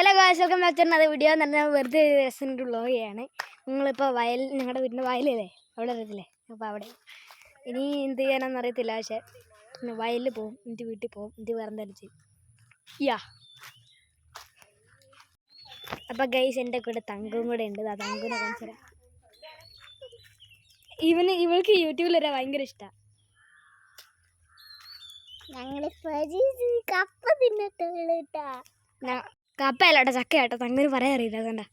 Hello guys welcome back to video എന്ന് പറഞ്ഞാൽ വെറുതെ രസത്തിന്റെ വ്ളോഗാണ് നിങ്ങളിപ്പോൾ വയൽ ഞങ്ങളുടെ വീടിന്റെ വയലല്ലേ? അവിടെ അറിയത്തില്ലേ അപ്പോൾ അവിടെ. ഇനി എന്ത് ചെയ്യാനാണെന്ന് അറിയത്തില്ല പക്ഷേ വയലിൽ പോകും എന്റെ വീട്ടിൽ പോകും എന്റെ വേറെ എന്തായാലും ചെയ്യും. യാ. അപ്പം ഗൈസ് എന്റെ കൂടെ തങ്കും കൂടെ ഉണ്ട്. ആ തങ്കുനെ കാണിച്ചു തരാം. ഇവന് ഇവൾക്ക് യൂട്യൂബിൽ വരാൻ ഭയങ്കര ഇഷ്ടമാണ് ഞങ്ങൾ കപ്പ തിന്നിട്ടുള്ളൂ കപ്പയല്ലോട്ടോ ചക്ക ആട്ടോ തങ്ങനെ പറയാൻ അറിയില്ല അതുകൊണ്ടാ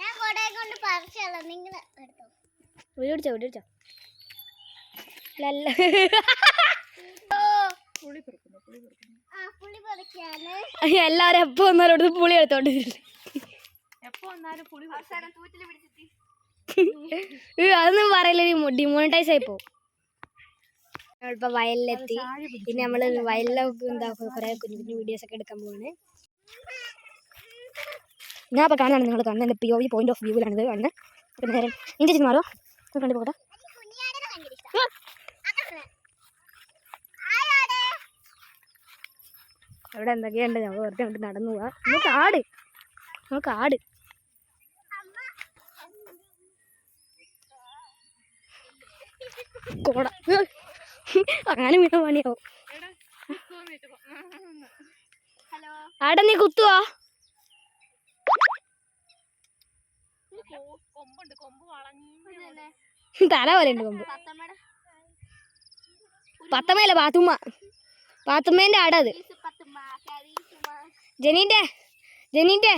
ഞാൻ കൊണ്ട് എടുത്തോ. എല്ലാരും എപ്പോ വന്നാലും പുളി എടുത്തോണ്ടിരിക്കും. എപ്പോ വന്നാലും പുളി അവസാനം തൂറ്റിൽ അതൊന്നും പറയില്ല ഡിമോണിറ്റൈസ് ആയി പോകും വയലിലെത്തി. പിന്നെ നമ്മൾ വയലിലൊക്കെ എന്താ കുറേ കുഞ്ഞു കുഞ്ഞു വീഡിയോസ് ഒക്കെ എടുക്കാൻ പോവാണ്. ഞാൻ അപ്പോൾ കാണാൻ നിങ്ങൾ കാണുന്നത് P O V point of വ്യൂവിലാണ് ഇത് കാണുന്നത് അപ്പോൾ നേരം എന്റെ ചേച്ചി മാറോ കണ്ടു പോകട്ടെ. അവിടെ എന്തൊക്കെയുണ്ട്? ഞങ്ങൾ വെറുതെ നടന്നു പോവാ. നമുക്ക് ആട്. നമുക്ക് ആട്. കോട അങ്ങനെ വീണ പണിയാവും. ഹലോ? ആടെ നീ കുത്തുവാ? കൊമ്പുണ്ട്. കൊമ്പ് വളഞ്ഞു തല പോലെ ഉണ്ട് കൊമ്പ്. പത്തമ്മയല്ല പാത്തുമ്മ. പാത്തുമ്മേന്റെ ആടാ അത്. ജനീന്റെ ജനീന്റെ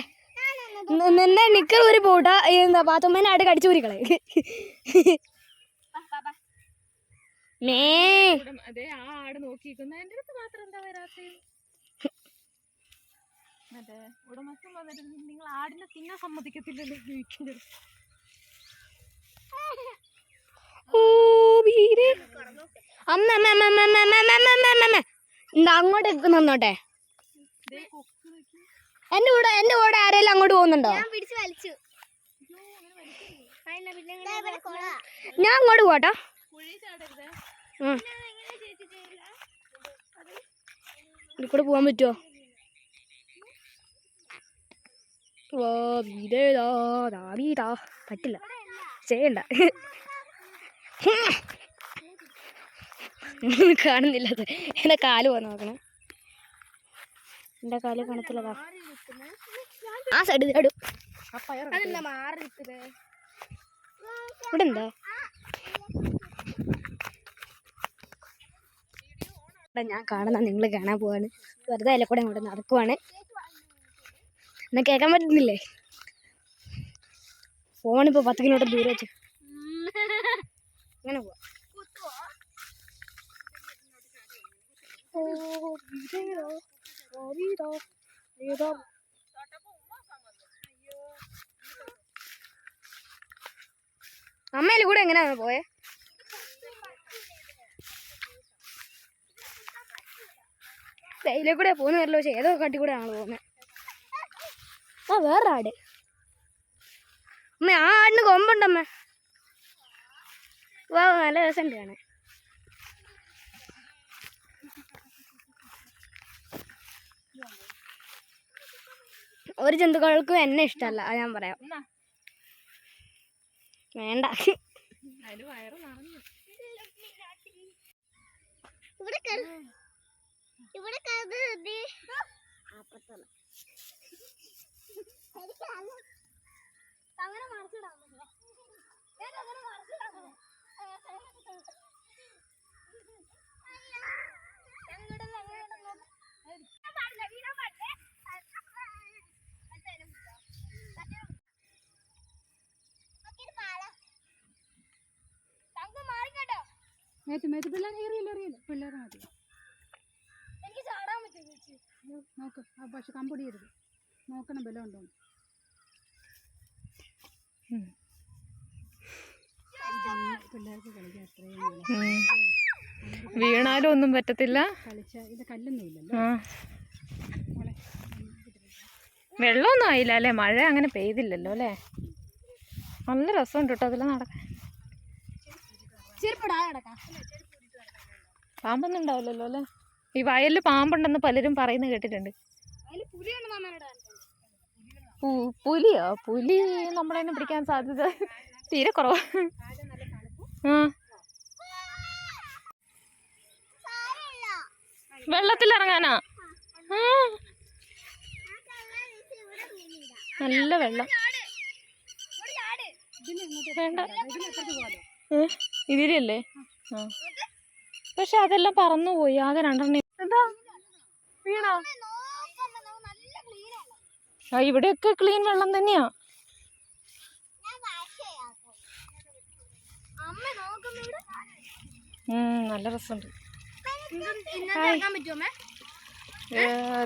നിന്നെ നിന്റെ നിക്കർ ഒരു പോട്ട. എന്താ പാത്തുമ്മേന്റെ ആട് കടിച്ചു ഊരിക്കളെ മേ. എന്റെ നിങ്ങൾ ആടിനെ തിന്നാൻ സമ്മതിക്കത്തില്ലല്ലോ നന്നോട്ടെ. എന്റെ കൂടെ എന്റെ കൂടെ ആരെങ്കിലും അങ്ങോട്ട് പോകുന്നുണ്ടോ? ഞാൻ അങ്ങോട്ട് പോട്ടോ ഇതിൽ കൂടെ പോകാൻ പറ്റുമോ പറ്റില്ല. ചെയ്യണ്ട. കാണുന്നില്ല അത്. എന്റെ കാൽ പോകാൻ നോക്കണം. എന്റെ കാൽ കാണത്തില്ലതാ ആ സൈഡ് ഇടും. ഇവിടെ എന്താ ഇവിടെ ഞാൻ കാണുന്ന നിങ്ങൾ കാണാൻ പോവാണ്. വെറുതെ അതിലെ കൂടെ ഇങ്ങോട്ട് നടക്കുവാണ്. എന്നാ കേൾക്കാൻ പറ്റുന്നില്ലേ? ഫോണിപ്പോൾ പത്ത് കിലോമീറ്റർ ദൂരെ വെച്ച്. അങ്ങനെ പോവാ. അമ്മയിൽ കൂടെ എങ്ങനെയാണ് പോയെ? ഇതിലെ കൂടെ പോകുന്ന വരില്ല പക്ഷെ ഏതോ കാട്ടി കൂടെ ആണല്ലോ പോകുന്നത് ആ വേറെ ആട്. അമ്മ ആ ആടിന് കൊമ്പുണ്ടമ്മ വാ നല്ല രസമുണ്ട് കാണാൻ. ഒരു ജന്തുക്കൾക്കും എന്നെ ഇഷ്ടമല്ല അത് ഞാൻ പറയാം. വേണ്ട. അതിന് വയറ് നിറഞ്ഞു. ഇവിടെ ഇവിടെ അങ്ങനെ മറച്ചിടാൻ അങ്ങനെ മേത്ത് മേത്ത് പിള്ളേർ എറിയില്ല എറിയില്ല പിള്ളേർ മതി. നോക്ക് ആ പക്ഷെ കമ്പടിയരുത് നോക്കണം ബലം ഉണ്ടോ പിള്ളേർക്ക് കളിക്കാൻ അത്രയും വീണാലും ഒന്നും പറ്റത്തില്ല. കളിച്ച ഇത് കല്ലൊന്നും ഇല്ലല്ലോ. വെള്ളമൊന്നും ആയില്ല അല്ലേ? മഴ അങ്ങനെ പെയ്തില്ലല്ലോ അല്ലേ? നല്ല രസമുണ്ട് കേട്ടോ അതിൽ നടക്കാൻ. പാമ്പൊന്നും ഉണ്ടാവില്ലല്ലോ അല്ലേ? ഈ വയലിൽ പാമ്പുണ്ടെന്ന് പലരും പറയുന്ന കേട്ടിട്ടുണ്ട്. പുലിയോ? പുലി നമ്മളെ പിടിക്കാൻ സാധ്യത തീരെ കുറവാ. ആ. വെള്ളത്തിലിറങ്ങാനാ? ആ. നല്ല വെള്ളം. വേണ്ട. ഇതിലല്ലേ? ആ. പക്ഷെ അതെല്ലാം പറന്നു പോയി ആകെ രണ്ടെണ്ണം വീണോ ആ ഇവിടെയൊക്കെ ക്ലീൻ വെള്ളം തന്നെയാ. നല്ല രസമുണ്ട്.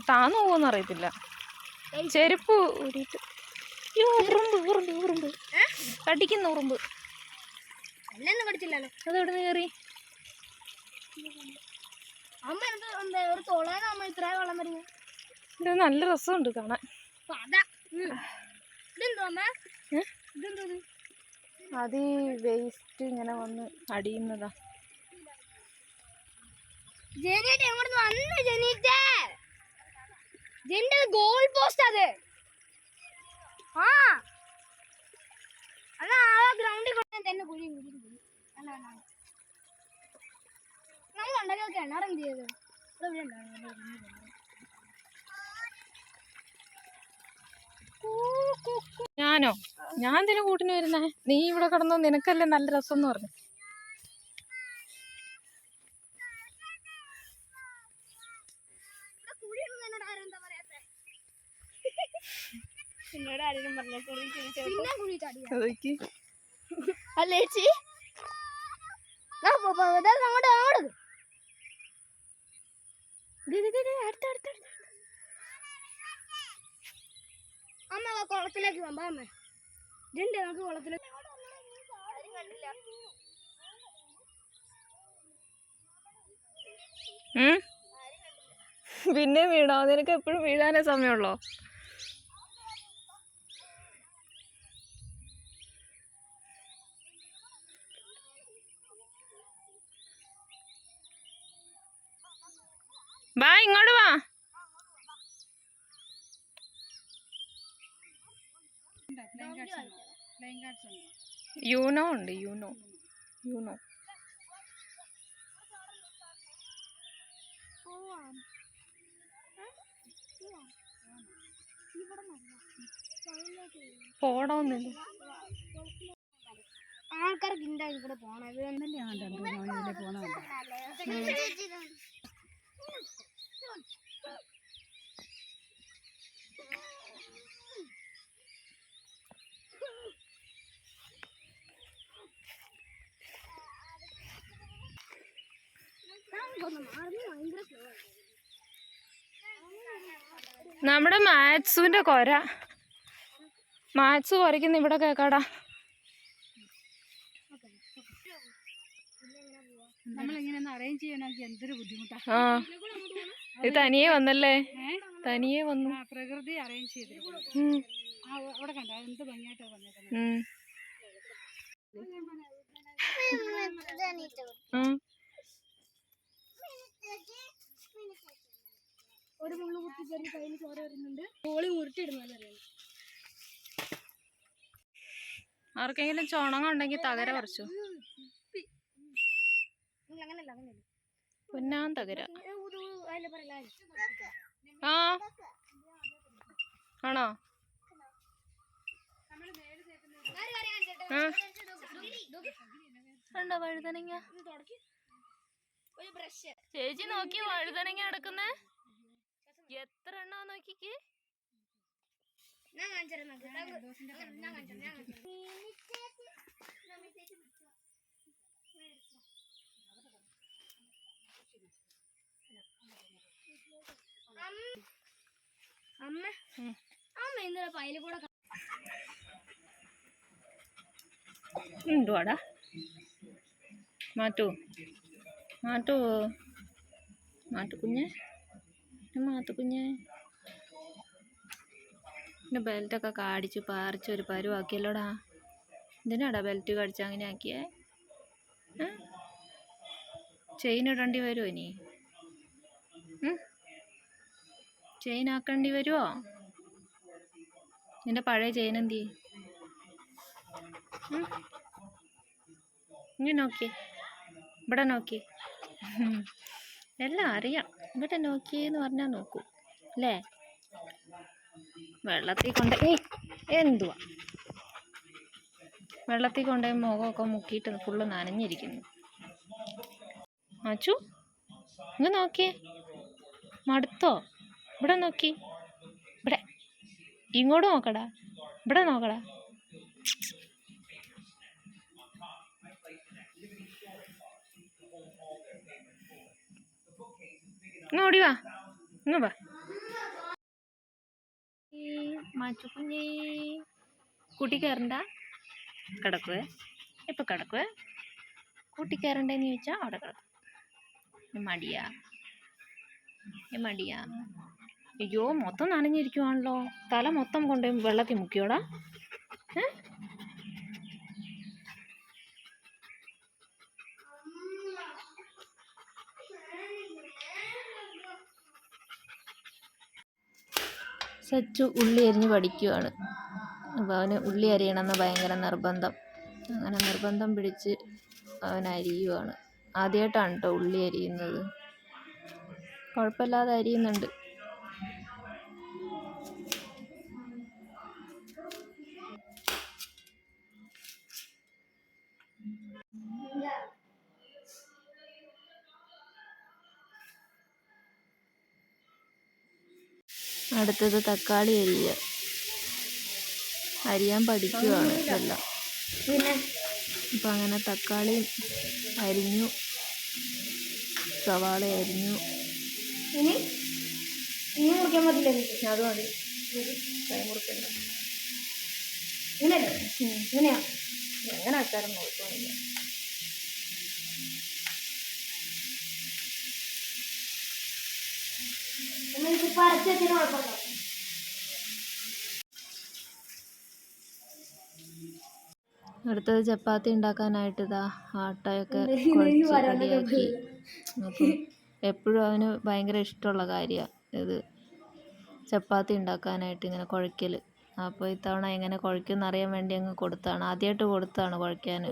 താന്നു പോകുമെന്ന് അറിയത്തില്ല. ചെരുപ്പ് ഊരിട്ട് ഉറുമ്പ് ഉറുമ്പ് ഉറുമ്പ്. കടിക്കുന്ന ഉറുമ്പ്. കടിച്ചില്ലല്ലോ. അതെവിടെ നിന്ന് കയറി അമ്മ എന്ത് ഇത്ര വെള്ളം വരുന്നത് ഇത് നല്ല രസമുണ്ട് കാണാൻ. അത്. ഈ? വേസ്റ്റ് ഇങ്ങനെ വന്ന് അടിയുന്നതാ. ജനീറ്റ് എങ്ങോട്ട് വന്നു ജനീറ്റ് ജെന്റെ ഗോൾ പോസ്റ്റ് അത്. ആ. അതാ ആ ഗ്രൗണ്ടിൽ കൊണ്ട് തന്നെ കുഴി കുഴി കുഴി അല്ല അല്ല നമ്മൾ ഉണ്ടാക്കി കിണർ ചെയ്തത് ഞാനോ? ഞാൻ എന്തിനു കൂട്ടിന് വരുന്നേ? നീ ഇവിടെ കിടന്നോ നിനക്കല്ലേ നല്ല രസം എന്ന് പറഞ്ഞു അല്ലേ ചേച്ചി. ഉണ്ടെന്ന് അടുത്ത്, അടുത്ത്. അമ്മ കുളത്തിലേക്ക് പോകാം അമ്മ ഇതുണ്ട് നമുക്ക് കുളത്തിലേക്ക് കണ്ടില്ല? പിന്നെ വീണോ നിനക്ക് എപ്പോഴും വീഴാനേ സമയമുള്ളോ വാ ഇങ്ങോട്ട് വാ. യൂനോ ഉണ്ട് യൂനോ യൂനോ. പോടൊന്നില്ല ആൾക്കാർക്ക് ഇവിടെ പോണത്. ഇത് എന്നല്ലേ ഭയങ്കര slow ആണ്. നമ്മുടെ മാത്സുവിന്റെ കൊര. മാത്സ് കുറയ്ക്കുന്ന ഇവിടെ കേക്കാടാ ആ. ഇത് തനിയെ വന്നല്ലേ? തനിയെ വന്നു. പ്രകൃതി അറേഞ്ച് ഒ- അവിടെ കണ്ട എന്ത് ഭംഗിയായിട്ടാണ് വന്നേക്കുന്നത്. ഒരു മുള്ളു കുത്തി കയറി കയ്യിൽ ചോര വരുന്നുണ്ട്. കോളി മുറിച്ചിടുന്നതറിയാം ആർക്കെങ്കിലും ചുണങ്ങ ഉണ്ടെങ്കിൽ തകര പറിച്ചു? അങ്ങനല്ല പൊന്നാൻ തകര. ആ? ആണോ? ഉണ്ടോ കണ്ടോ വഴുതനങ്ങ? ഒരു ബ്രഷ്. ചേച്ചി നോക്കി വഴുതനങ്ങ കിടക്കുന്നേ എത്ര എണ്ണ നോക്കിക്ക്? ഞാൻ കാണിച്ചു ഞാൻ കാണിച്ചു ഞാൻ കാണിച്ചു അമ്മ. അമ്മ ഇന്നലെ പയ്യിൽ കൂടെ ക- എന്തുവാടാ മാറ്റൂ മാറ്റൂ മാട്ടുകുഞ്ഞ് മാത്തുകുഞ്ഞ് എന്റെ ബെൽറ്റൊക്കെ കാടിച്ച് പാറിച്ച് ഒരു പരുവാക്കിയല്ലോടാ. എന്തിനാടാ ബെൽറ്റ് കടിച്ച് അങ്ങനെ ആക്കിയേ? ചെയിൻ ഇടേണ്ടി വരുമോ ഇനി? ചെയിൻ ആക്കേണ്ടി വരുമോ നിന്റെ പഴയ ചെയിൻ എന്തി? ഇങ്ങനെ നോക്കി ഇവിടെ നോക്കി എല്ലാം അറിയാം. ഇവിടെ നോക്കിയെന്ന് പറഞ്ഞാൽ നോക്കൂ. അല്ലേ? വെള്ളത്തിൽ കൊണ്ട് ഏയ് എന്തുവാ? വെള്ളത്തിൽ കൊണ്ടുപോയി മുഖമൊക്കെ മുക്കിയിട്ട് ഫുള്ള് നനഞ്ഞിരിക്കുന്നു. അച്ചു ഇങ്ങ് നോക്കിയേ. മടുത്തോ? ഇവിടെ നോക്കി. ഇവിടെ. ഇങ്ങോട്ട് നോക്കടാ. ഇവിടെ നോക്കടാ. ഇങ്ങ് ഓടി വാ. ഇങ്ങ് വാ. മാച്ചു കുഞ്ഞി കൂട്ടി കയറണ്ട കിടക്കുവേ ഇപ്പം കിടക്കുവേ കൂട്ടി കയറണ്ടേന്ന് ചോദിച്ചാൽ അവിടെ കിടക്കും. മടിയാ. മടിയാ. അയ്യോ മൊത്തം നനഞ്ഞിരിക്കുവാണല്ലോ. തല മൊത്തം കൊണ്ടുപോയി വെള്ളത്തിൽ മുക്കിയോടാ. സച്ചു ഉള്ളി അരിഞ്ഞ് പഠിക്കുവാണ്. അപ്പോൾ അവന് ഉള്ളി അരിയണമെന്ന് ഭയങ്കര നിർബന്ധം. അങ്ങനെ നിർബന്ധം പിടിച്ച് അവൻ അരിയുവാണ്. ആദ്യമായിട്ടാണ് കേട്ടോ ഉള്ളി അരിയുന്നത്. കുഴപ്പമില്ലാതെ അരിയുന്നുണ്ട്. അടുത്തത് തക്കാളി അരിയുക അരിയാൻ പഠിക്കുവാണ് ഇതെല്ലാം. അപ്പം അങ്ങനെ തക്കാളി അരിഞ്ഞു. സവാള അരിഞ്ഞു. ഇനി? ഇനി മുറിക്കാൻ പറ്റില്ല എനിക്ക് അത് മതി. മുറിക്കണ്ട. ഇങ്ങനെയല്ലേ? ഇങ്ങനെയാ? എങ്ങനെ വെച്ചാലും നോക്കുവാനില്ല നമ്മളിപ്പോൾ അരച്ചതിന് കുഴപ്പമില്ല. അടുത്തത് ചപ്പാത്തി ഉണ്ടാക്കാനായിട്ട് ഇതാ ആട്ടയൊക്കെ ഇത് കുഴച്ച് റെഡിയാക്കി. അപ്പം എപ്പോഴും അവന് ഭയങ്കര ഇഷ്ടമുള്ള കാര്യമാണ് ഇത് ചപ്പാത്തി ഉണ്ടാക്കാനായിട്ട് ഇങ്ങനെ കുഴയ്ക്കൽ അപ്പോൾ ഇത്തവണ എങ്ങനെ കുഴയ്ക്കുമെന്ന് അറിയാൻ വേണ്ടി അങ്ങ് കൊടുത്താണ് ആദ്യമായിട്ട് കൊടുത്താണ് കുഴയ്ക്കാൻ.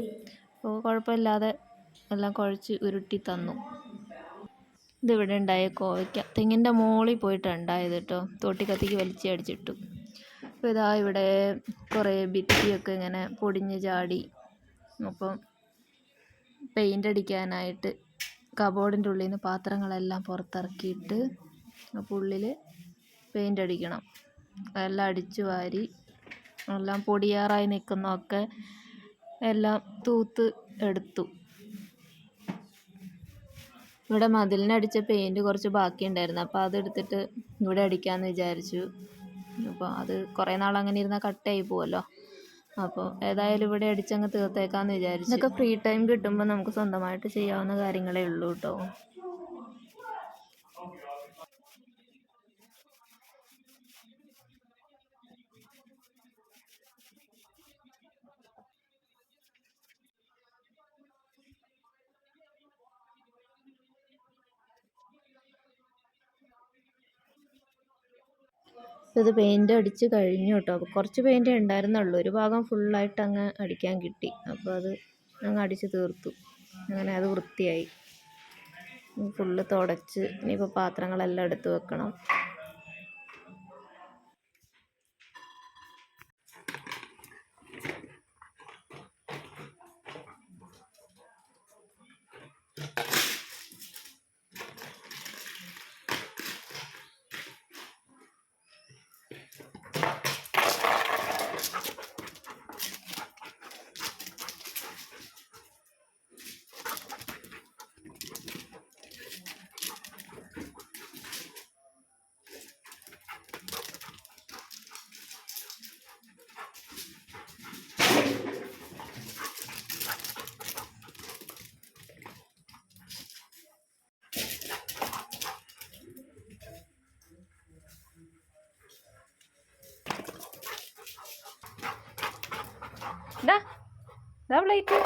അപ്പോൾ കുഴപ്പമില്ലാതെ എല്ലാം കുഴച്ച് ഉരുട്ടി തന്നു. ഇതിവിടെ ഉണ്ടായ കോവയ്ക്ക. തെങ്ങിന്റെ മുകളിൽ പോയിട്ടാണ് തോട്ടി കത്തിക്ക് തോട്ടിക്കത്തിക്ക് വലിച്ചടിച്ചിട്ടു അപ്പോൾ ഇതാ ഇവിടെ കുറേ ഭിത്തിയൊക്കെ ഇങ്ങനെ പൊടിഞ്ഞ് ചാടി. അപ്പം പെയിന്റ് അടിക്കാനായിട്ട് കബോർഡിന്റെ ഉള്ളിൽ നിന്ന് പാത്രങ്ങളെല്ലാം പുറത്തിറക്കിയിട്ട് അപ്പോൾ ഉള്ളിൽ പെയിന്റ് അടിക്കണം. എല്ലാം അടിച്ചു വാരി എല്ലാം പൊടിയാറായി നിൽക്കുന്നതൊക്കെ എല്ലാം തൂത്ത് എടുത്തു. ഇവിടെ മതിലിനടിച്ച പെയിന്റ് കുറച്ച് ബാക്കിയുണ്ടായിരുന്നു. അപ്പോൾ അതെടുത്തിട്ട് ഇവിടെ അടിക്കാമെന്ന് വിചാരിച്ചു. അപ്പോൾ അത് കുറേ നാൾ അങ്ങനെ ഇരുന്നാൽ കട്ടായി പോവല്ലോ. അപ്പോൾ ഏതായാലും ഇവിടെ അടിച്ചങ്ങ് തീർത്തേക്കാമെന്ന് വിചാരിച്ചു. ഇതൊക്കെ ഫ്രീ ടൈം കിട്ടുമ്പോൾ നമുക്ക് സ്വന്തമായിട്ട് ചെയ്യാവുന്ന കാര്യങ്ങളേ ഉള്ളൂ കേട്ടോ ഇത് പെയിന്റ് അടിച്ച് കഴിഞ്ഞു കേട്ടോ അപ്പോൾ കുറച്ച് പെയിന്റ് ഉണ്ടായിരുന്നുള്ളൂ. ഒരു ഭാഗം ഫുള്ളായിട്ട് അങ്ങ് അടിക്കാൻ കിട്ടി. അപ്പോൾ അത് അങ്ങ് അടിച്ച് തീർത്തു. അങ്ങനെ അത് വൃത്തിയായി. ഫുള്ള് തുടച്ച് ഇനിയിപ്പോൾ പാത്രങ്ങളെല്ലാം എടുത്ത് വെക്കണം. ഇതാ പ്ലേറ്റ്